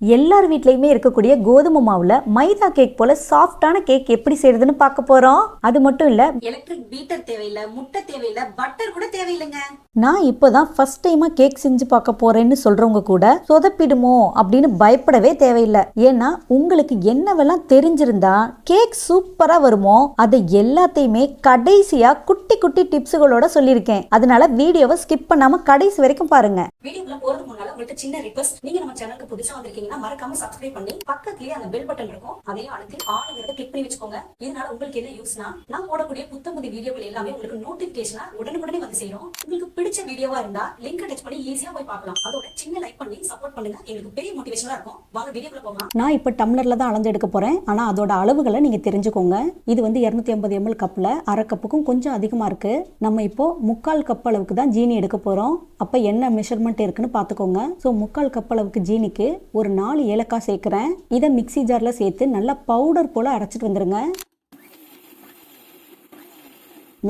எல்லார் வீட்லயுமே இருக்கக்கூடிய கோதுமை மாவுல மைதா கேக் போல சாஃப்டான கேக் எப்படி செய்யறதுன்னு பார்க்க போறோம். அது மட்டும் இல்ல எலக்ட்ரிக் பீட்டர் தேவையில்ல முட்டை தேவையில்ல பட்டர் கூட தேவையில்லைங்க. நான் இப்போதான் ஃபர்ஸ்ட் டைமா கேக் செஞ்சு பார்க்க போறேன்னு சொல்றவங்க கூட சொதப்பிடுமோ அப்படின்னு பயப்படவே தேவையில்லை. ஏன்னா உங்களுக்கு என்னவெல்லாம் தெரிஞ்சிருந்தா கேக் சூப்பரா வருமோ அதை எல்லாத்தையுமே கடைசியா குட்டி குட்டி டிப்ஸுகளோட சொல்லியிருக்கேன். அதனால வீடியோவை ஸ்கிப் பண்ணாம கடைசி வரைக்கும் பாருங்க. வீடியோக்குள்ள போறதுக்கு முன்னால உங்கள்ட்ட சின்ன ரிக்வஸ்ட் நீங்க நம்ம சேனலுக்கு புதுசா வந்திருக்கீங்கன்னா மறக்காம சப்ஸ்கிரைப் பண்ணி பக்கத்துலயே அந்த பெல் பட்டன் இருக்கும். அதையும் அழுத்தி ஆளுங்கிறத கிளிக் பண்ணி வச்சுக்கோங்க. இதனால உங்களுக்கு என்ன யூஸ்னா நான் போடக்கூடிய புத்தம் புது வீடியோக்கள் எல்லாமே உங்களுக்கு நோட்டிபிகேஷனா உடனுக்குடனே வந்து சேரும். உங்களுக்கு பிடிச்ச வீடியோவா இருந்தா லிங்க் டச் பண்ணி ஈஸியா போய் பார்க்கலாம். அதோட சின்ன லைக் பண்ணி சப்போர்ட் பண்ணுங்க. எங்களுக்கு பெரிய மோட்டிவேஷனா இருக்கும். வாங்க வீடியோக்குள்ள போகலாம். நான் இப்போ டம்ளர்ல தான் அளந்து எடுக்க போறேன். ஆனால் அதோட அளவுகளை நீங்க தெரிஞ்சுக்கோங்க. இது வந்து இருநூத்தி ஐம்பது எம்எல் கப்ல அரை கப்புக்கும் கொஞ்சம் அதிகமாக இருக்கு. நம்ம இப்போ முக்கால் கப் அளவுக்கு தான் ஜீனி எடுக்க போகிறோம் அப்போ என்ன மெஷர்மெண்ட் இருக்குன்னு பார்த்துக்கோங்க. ஸோ முக்கால் கப் அளவுக்கு ஜீனிக்கு ஒரு நாலு ஏலக்காய் சேர்க்குறேன். இதை மிக்ஸி ஜாரில் சேர்த்து நல்லா பவுடர் போல் அரைச்சிட்டு வந்துடுங்க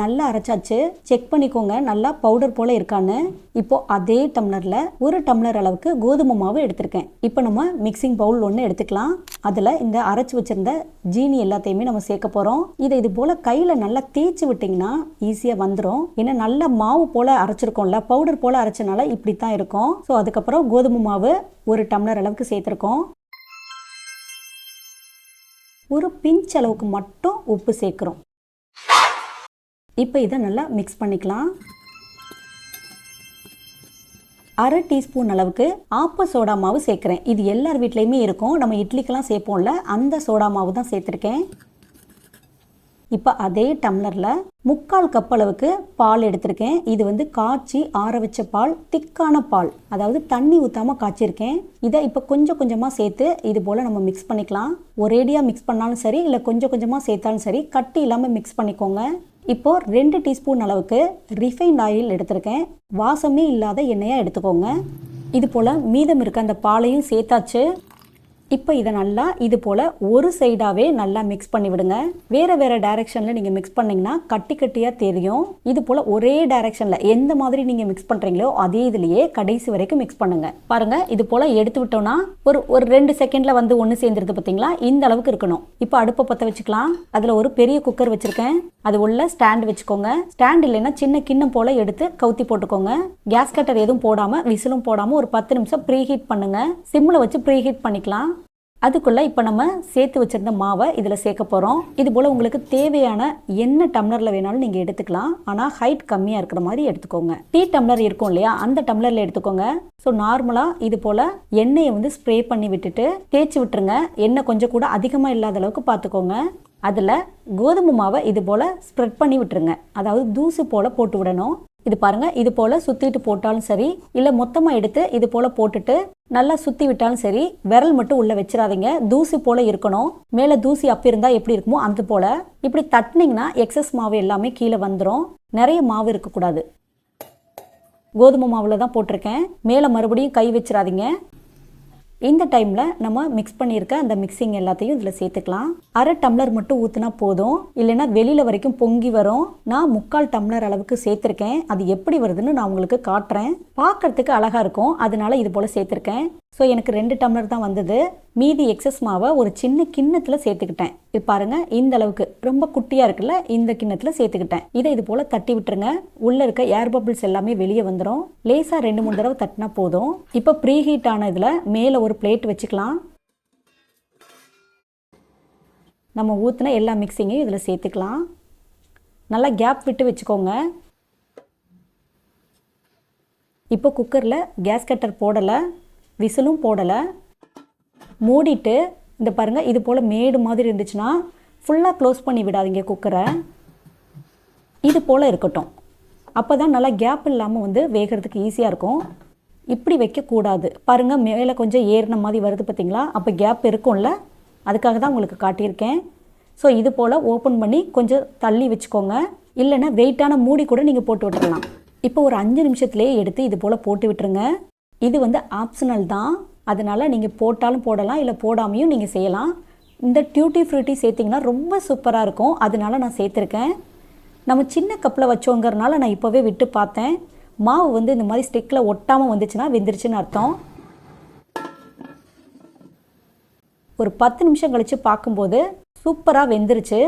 நல்லா அரைச்சாச்சு. செக் பண்ணிக்கோங்க. நல்லா பவுடர் போல இருக்கான்னு. இப்போ அதே டம்ளரில் ஒரு டம்ளர் அளவுக்கு கோதுமை மாவு எடுத்திருக்கேன். இப்போ நம்ம மிக்சிங் பவுல் ஒன்று எடுத்துக்கலாம். அதில் இந்த அரைச்சி வச்சிருந்த ஜீனி எல்லாத்தையுமே நம்ம சேர்க்க போகிறோம் இதை இது போல் கையில் நல்லா தேய்ச்சி விட்டிங்கன்னா ஈஸியாக வந்துடும் ஏன்னா நல்ல மாவு போல் அரைச்சிருக்கோம்ல. பவுடர் போல் அரைச்சனால இப்படி தான் இருக்கும். ஸோ அதுக்கப்புறம் கோதுமை மாவு ஒரு டம்ளர் அளவுக்கு சேர்த்துருக்கோம். ஒரு பிஞ்ச் அளவுக்கு மட்டும் உப்பு சேர்க்குறோம். இப்போ இதை நல்லா மிக்ஸ் பண்ணிக்கலாம். அரை டீஸ்பூன் அளவுக்கு ஆப்ப சோடா மாவு சேர்க்குறேன். இது எல்லார் வீட்லேயுமே இருக்கும். நம்ம இட்லிக்கெல்லாம் சேர்ப்போம்ல அந்த சோடா மாவு தான் சேர்த்துருக்கேன். இப்போ அதே டம்ளரில் முக்கால் கப் அளவுக்கு பால் எடுத்திருக்கேன். இது வந்து காய்ச்சி ஆற வச்ச பால் திக்கான பால் அதாவது தண்ணி ஊற்றாமல் காய்ச்சிருக்கேன். இதை இப்போ கொஞ்சம் கொஞ்சமாக சேர்த்து இது போல் நம்ம மிக்ஸ் பண்ணிக்கலாம். ஒரேடியாக மிக்ஸ் பண்ணாலும் சரி இல்லை கொஞ்சம் கொஞ்சமாக சேர்த்தாலும் சரி கட்டி இல்லாமல் மிக்ஸ் பண்ணிக்கோங்க. இப்போது ரெண்டு டீஸ்பூன் அளவுக்கு ரிஃபைண்ட் ஆயில் எடுத்திருக்கேன். வாசமே இல்லாத எண்ணெயாக எடுத்துக்கோங்க. இது போல் மீதம் இருக்க அந்த பாலையும் சேர்த்தாச்சு. இப்போ இதை நல்லா இது போல் ஒரு சைடாகவே நல்லா மிக்ஸ் பண்ணி விடுங்க. வேறு வேறு டைரெக்ஷனில் நீங்கள் மிக்ஸ் பண்ணிங்கன்னா கட்டி கட்டியாக தெரியும். இது போல் ஒரே டைரெக்ஷனில் எந்த மாதிரி நீங்கள் மிக்ஸ் பண்ணுறீங்களோ அதே இதுலேயே கடைசி வரைக்கும் மிக்ஸ் பண்ணுங்கள் பாருங்கள் இது போல் எடுத்து விட்டோம்னா ஒரு ஒரு ரெண்டு செகண்டில் வந்து ஒன்று சேர்ந்துருது பார்த்தீங்களா இந்த அளவுக்கு இருக்கணும். இப்போ அடுப்பை பற்ற வச்சுக்கலாம். அதில் ஒரு பெரிய குக்கர் வச்சுருக்கேன். அது உள்ள ஸ்டாண்ட் வச்சுக்கோங்க. ஸ்டாண்ட் இல்லைன்னா சின்ன கிண்ணம் போல் எடுத்து கவுத்தி போட்டுக்கோங்க. கேஸ் கட்டர் எதுவும் போடாமல் விசிலும் போடாமல் ஒரு பத்து நிமிஷம் ப்ரீ ஹீட் பண்ணுங்கள் சிம்மில் வச்சு ப்ரீ ஹீட் பண்ணிக்கலாம். அதுக்குள்ளே இப்போ நம்ம சேர்த்து வச்சிருந்த மாவை இதில் சேர்க்க போகிறோம் இது போல் உங்களுக்கு தேவையான என்ன டம்ளரில் வேணாலும் நீங்கள் எடுத்துக்கலாம். ஆனால் ஹைட் கம்மியாக இருக்கிற மாதிரி எடுத்துக்கோங்க. டீ டம்ளர் இருக்கும் இல்லையா? அந்த டம்ளரில் எடுத்துக்கோங்க. ஸோ நார்மலாக இது போல் எண்ணெயை வந்து ஸ்ப்ரே பண்ணி விட்டுட்டு தேய்ச்சி விட்டுருங்க. எண்ணெய் கொஞ்சம் கூட அதிகமாக இல்லாத அளவுக்கு பார்த்துக்கோங்க. அதில் கோதுமை மாவை இது போல் ஸ்ப்ரெட் பண்ணி விட்டுருங்க. அதாவது தூசு போல் போட்டு விடணும். இது பாருங்க இது போல் சுற்றிட்டு போட்டாலும் சரி இல்லை மொத்தமாக எடுத்து இது போல் போட்டுட்டு நல்லா சுற்றி விட்டாலும் சரி விரல் மட்டும் உள்ளே வச்சிடாதீங்க தூசி போல் இருக்கணும். மேலே தூசி அப்பி இருந்தால் எப்படி இருக்குமோ அந்த போல். இப்படி தட்டினீங்கன்னா எக்ஸஸ் மாவு எல்லாமே கீழே வந்துடும் நிறைய மாவு இருக்கக்கூடாது. கோதுமை மாவில் தான் போட்டிருக்கேன். மேலே மறுபடியும் கை வச்சிடாதீங்க இந்த டைமில் நம்ம மிக்ஸ் பண்ணியிருக்க அந்த மிக்சிங் எல்லாத்தையும் இதில் சேர்த்துக்கலாம். அரை டம்ளர் மட்டும் ஊற்றினா போதும். இல்லைன்னா வெளியில் வரைக்கும் பொங்கி வரும். நான் முக்கால் டம்ளர் அளவுக்கு சேர்த்துருக்கேன். அது எப்படி வருதுன்னு நான் உங்களுக்கு காட்டுறேன். பார்க்கறதுக்கு அழகாக இருக்கும். அதனால இது போல் சேர்த்துருக்கேன். ஸோ எனக்கு ரெண்டு டம்ளர் தான் வந்தது. மீதி எக்ஸஸ் மாவை ஒரு சின்ன கிண்ணத்தில் சேர்த்துக்கிட்டேன். இது பாருங்கள் இந்த அளவுக்கு. ரொம்ப குட்டியாக இருக்குல்ல இந்த கிண்ணத்தில் சேர்த்துக்கிட்டேன். இதை இது போல் தட்டி விட்டுருங்க. உள்ளே இருக்க ஏர் பபிள்ஸ் எல்லாமே வெளியே வந்துடும் லேசாக ரெண்டு மூணு தடவை தட்டினா போதும். இப்போ ப்ரீ ஹீட் ஆன இதில் மேலே ஒரு பிளேட் வச்சுக்கலாம். நம்ம ஊற்றின எல்லா மிக்சிங்கையும் இதில் சேர்த்துக்கலாம். நல்லா கேப் விட்டு வச்சுக்கோங்க. இப்போ குக்கரில் கேஸ் கட்டர் போடலை. விசிலும் போடலை. மூடிட்டு இந்த பாருங்கள் இது போல் மேடு மாதிரி இருந்துச்சுன்னா ஃபுல்லாக க்ளோஸ் பண்ணி விடாதீங்க குக்கரை இது போல் இருக்கட்டும். அப்போ தான் நல்லா கேப் இல்லாமல் வந்து வேகிறதுக்கு ஈஸியாக இருக்கும். இப்படி வைக்கக்கூடாது. பாருங்கள் மேலே கொஞ்சம் ஏறின மாதிரி வருது பார்த்தீங்களா அப்போ கேப் இருக்கும்ல? அதுக்காக தான் உங்களுக்கு காட்டியிருக்கேன். ஸோ இது போல் ஓப்பன் பண்ணி கொஞ்சம் தள்ளி வச்சுக்கோங்க. இல்லைன்னா வெயிட்டான மூடி கூட நீங்கள் போட்டு விட்டுக்கலாம் இப்போ ஒரு அஞ்சு நிமிஷத்துலேயே எடுத்து இது போல் போட்டு விட்டுருங்க. இது வந்து ஆப்ஷனல் தான். அதனால் நீங்கள் போட்டாலும் போடலாம் இல்லை போடாமையும் நீங்கள் செய்யலாம். இந்த டியூட்டி ஃப்ரூட்டி சேர்த்திங்கன்னா ரொம்ப சூப்பராக இருக்கும். அதனால நான் சேர்த்துருக்கேன். நம்ம சின்ன கப்பில் வச்சோங்கிறனால நான் இப்போவே விட்டு பார்த்தேன். மாவு வந்து இந்த மாதிரி ஸ்டிக்கில் ஒட்டாமல் வந்துச்சுன்னா வெந்துருச்சுன்னு அர்த்தம். ஒரு பத்து நிமிஷம் கழித்து பார்க்கும்போது சூப்பராக வெந்துருச்சு.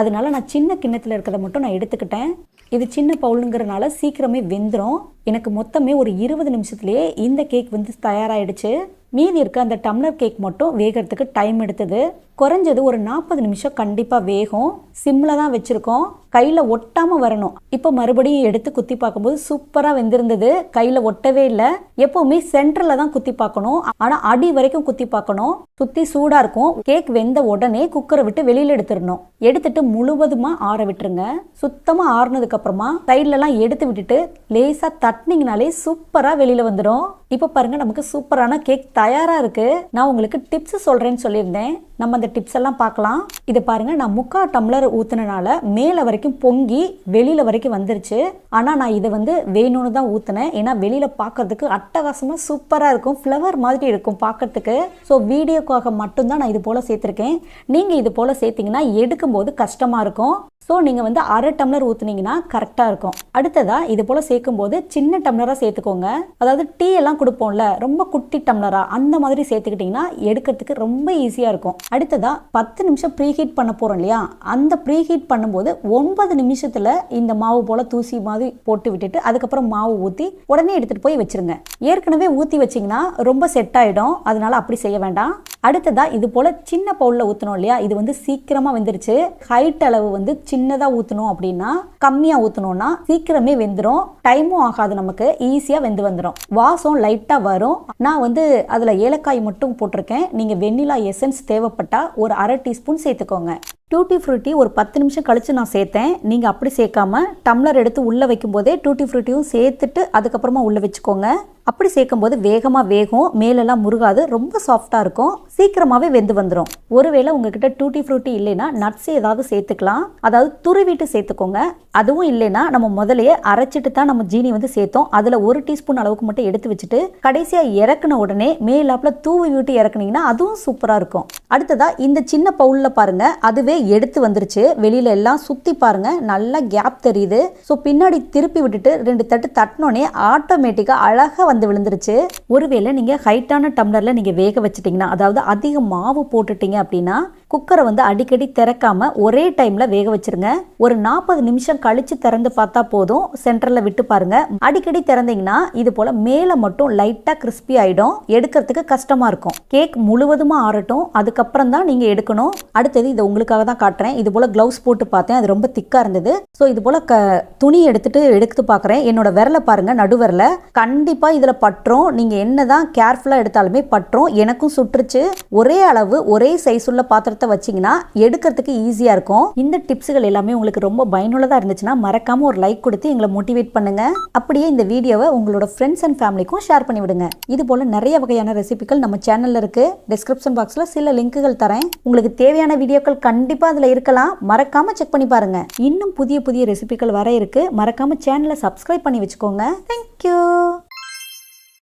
அதனால நான் சின்ன கிண்ணத்தில் இருக்கிறத மட்டும் நான் எடுத்துக்கிட்டேன். இது சின்ன பவுலுங்கிறனால சீக்கிரமே வெந்துடும் எனக்கு மொத்தமே ஒரு இருபது நிமிஷத்துலேயே இந்த கேக் வந்து தயாராகிடுச்சு மீதி இருக்க அந்த டம்ளர் கேக் மட்டும் வேகிறதுக்கு டைம் எடுத்தது. குறைஞ்சது ஒரு நாற்பது நிமிஷம் கண்டிப்பாக வேகும். சிம்மில் தான் வச்சுருக்கோம். கையில் ஒட்டாமல் வரணும். இப்போ மறுபடியும் எடுத்து குத்தி பார்க்கும்போது சூப்பராக வெந்திருந்தது. கையில் ஒட்டவே இல்லை. எப்போவுமே சென்டரில் தான் குத்தி பார்க்கணும். ஆனால் அடி வரைக்கும் குத்தி பார்க்கணும். சுற்றி சூடாக இருக்கும். கேக் வெந்த உடனே குக்கரை விட்டு வெளியில் எடுத்துடணும். எடுத்துட்டு முழுவதுமாக ஆற விட்டுருங்க. சுத்தமாக ஆறுனதுக்கப்புறமா சைட்லலாம் எடுத்து விட்டுட்டு லேசாக தட்டினீங்கனாலே சூப்பராக வெளியில் வந்துடும் இப்போ பாருங்க நமக்கு சூப்பரான கேக் தயாராக இருக்குது நான் உங்களுக்கு டிப்ஸ் சொல்கிறேன்னு சொல்லியிருந்தேன். நம்ம அந்த டிப்ஸ் எல்லாம் பார்க்கலாம். இதை பாருங்க நான் முக்கால் டம்ளர் ஊற்றுனனால மேலே வரைக்கும் பொங்கி வெளியில் வரைக்கும் வந்துருச்சு. ஆனால் நான் இதை வந்து வேணும்னு தான் ஊற்றுனேன் ஏன்னா வெளியில் பார்க்கறதுக்கு அட்டகாசமாக சூப்பராக இருக்கும். ஃப்ளவர் மாதிரி இருக்கும் பார்க்கறதுக்கு. ஸோ வீடியோக்காக மட்டும்தான் நான் இது போல் சேர்த்துருக்கேன். நீங்கள் இது போல் சேர்த்திங்கன்னா எடுக்கும்போது கஷ்டமாக இருக்கும். ஸோ நீங்கள் வந்து அரை டம்ளர் ஊற்றுனீங்கன்னா கரெக்டாக இருக்கும். அடுத்ததாக இது போல் சேர்க்கும்போது சின்ன டம்ளராக சேர்த்துக்கோங்க. அதாவது டீ எல்லாம் கொடுப்போம்ல ரொம்ப குட்டி டம்ளராக அந்த மாதிரி சேர்த்துக்கிட்டிங்கன்னா எடுக்கிறதுக்கு ரொம்ப ஈஸியாக இருக்கும். அடுத்ததாக பத்து நிமிஷம் ப்ரீ ஹீட் பண்ண போகிறோம் இல்லையா? அந்த ப்ரீ ஹீட் பண்ணும்போது ஒன்பது நிமிஷத்தில் இந்த மாவு போல் தூசி மாதிரி போட்டு விட்டுட்டு அதுக்கப்புறம் மாவு ஊற்றி உடனே எடுத்துகிட்டு போய் வச்சிருங்க. ஏற்கனவே ஊற்றி வச்சிங்கன்னா ரொம்ப செட் ஆகிடும் அதனால் அப்படி செய்ய வேண்டாம். அடுத்ததா இது போல் சின்ன பவுலில் ஊற்றணும் இல்லையா? இது வந்து சீக்கிரமாக வெந்துருச்சு. ஹைட் அளவு வந்து சின்னதாக ஊற்றணும் அப்படின்னா கம்மியாக ஊற்றணும்னா சீக்கிரமே வெந்துடும் டைமும் ஆகாது நமக்கு. ஈஸியாக வெந்து வந்துடும் வாசம் லைட்டாக வரும். நான் வந்து அதில் ஏலக்காய் மட்டும் போட்டிருக்கேன். நீங்கள் வெண்ணிலா எசன்ஸ் தேவைப்பட்டால் ஒரு அரை டீஸ்பூன் சேர்த்துக்கோங்க. டூட்டி ஃப்ரூட்டி ஒரு பத்து நிமிஷம் கழித்து நான் சேர்த்தேன். நீங்கள் அப்படி சேர்க்காம டம்ளர் எடுத்து உள்ளே வைக்கும்போதே டூட்டி ஃப்ரூட்டியும் சேர்த்துட்டு அதுக்கப்புறமா உள்ளே வச்சுக்கோங்க. அப்படி சேர்க்கும்போது வேகமாக வேகும். மேலெல்லாம் முருகாது. ரொம்ப சாஃப்டாக இருக்கும். சீக்கிரமாகவே வெந்து வந்துடும் ஒருவேளை உங்ககிட்ட டூட்டி ஃப்ரூட்டி இல்லைன்னா நட்ஸ் ஏதாவது சேர்த்துக்கலாம். அதாவது துருவிட்டு சேர்த்துக்கோங்க. அதுவும் இல்லைன்னா நம்ம முதலையே அரைச்சிட்டு தான் நம்ம ஜீனி வந்து சேர்த்தோம். அதில் ஒரு டீஸ்பூன் அளவுக்கு மட்டும் எடுத்து வச்சுட்டு கடைசியாக இறக்குன உடனே மேலாப்பில் தூவி விட்டு இறக்குனீங்கன்னா அதுவும் சூப்பராக இருக்கும். அடுத்ததாக இந்த சின்ன பவுலில் பாருங்கள் அதுவே எடுத்து வந்துருச்சு. வெளியில எல்லாம் சுற்றி பாருங்க நல்லா கேப் தெரியுது. ஸோ பின்னாடி திருப்பி விட்டுட்டு ரெண்டு தட்டு தட்டினோடனே ஆட்டோமேட்டிக்காக அழகாக வந்து விழுந்துருச்சு. ஒருவேளை நீங்கள் ஹைட்டான டம்ளரில் நீங்கள் வேக வச்சிட்டிங்கன்னா அதாவது அதிக மாவு போட்டுட்டீங்க அப்படின்னா குக்கரை வந்து அடிக்கடி திறக்காம ஒரே டைமில் வேக வச்சிருங்க. ஒரு நாற்பது நிமிஷம் கழித்து திறந்து பார்த்தா போதும். சென்டரில் விட்டு பாருங்க. அடிக்கடி திறந்தீங்கன்னா இது போல் மேலே மட்டும் லைட்டாக கிறிஸ்பி ஆகிடும் எடுக்கிறதுக்கு கஷ்டமாக இருக்கும். கேக் முழுவதுமாக ஆறட்டும். அதுக்கப்புறம் தான் நீங்கள் எடுக்கணும். அடுத்தது இதை உங்களுக்காக தான் காட்டுறேன். இது போல் க்ளவுஸ் போட்டு பார்த்தேன். அது ரொம்ப திக்காக இருந்தது. ஸோ இது போல் க துணி எடுத்துட்டு எடுத்து பார்க்குறேன். என்னோட விரலை பாருங்க நடுவரில். கண்டிப்பாக இதில் பற்றும் நீங்கள் என்ன தான் கேர்ஃபுல்லாக எடுத்தாலுமே பற்றும் எனக்கும் சுற்றுச்சு. ஒரே அளவு ஒரே சைஸ் உள்ள பாத்திரத்தை வச்சிங்கன்னா எடுக்கிறதுக்கு ஈஸியாக இருக்கும். இந்த டிப்ஸுகள் எல்லாமே உங்களுக்கு ரொம்ப பயனுள்ளதாக இருந்துச்சுன்னா மறக்காமல் ஒரு லைக் கொடுத்து எங்களை மோட்டிவேட் பண்ணுங்கள் அப்படியே இந்த வீடியோவை உங்களோட ஃப்ரெண்ட்ஸ் அண்ட் ஃபேமிலிக்கும் ஷேர் பண்ணி விடுங்க. இது போல் நிறைய வகையான ரெசிபிகள் நம்ம சேனலில் இருக்குது டிஸ்கிரிப்ஷன் பாக்ஸில் சில லிங்க்குகள் தரேன். உங்களுக்கு தேவையான வீடியோக்கள் கண்டிப்பாக அதில் இருக்கலாம். மறக்காமல் செக் பண்ணி பாருங்கள் இன்னும் புதிய புதிய ரெசிபிகள் வர இருக்குது மறக்காம சேனலை சப்ஸ்கிரைப் பண்ணி வச்சுக்கோங்க. தேங்க்யூ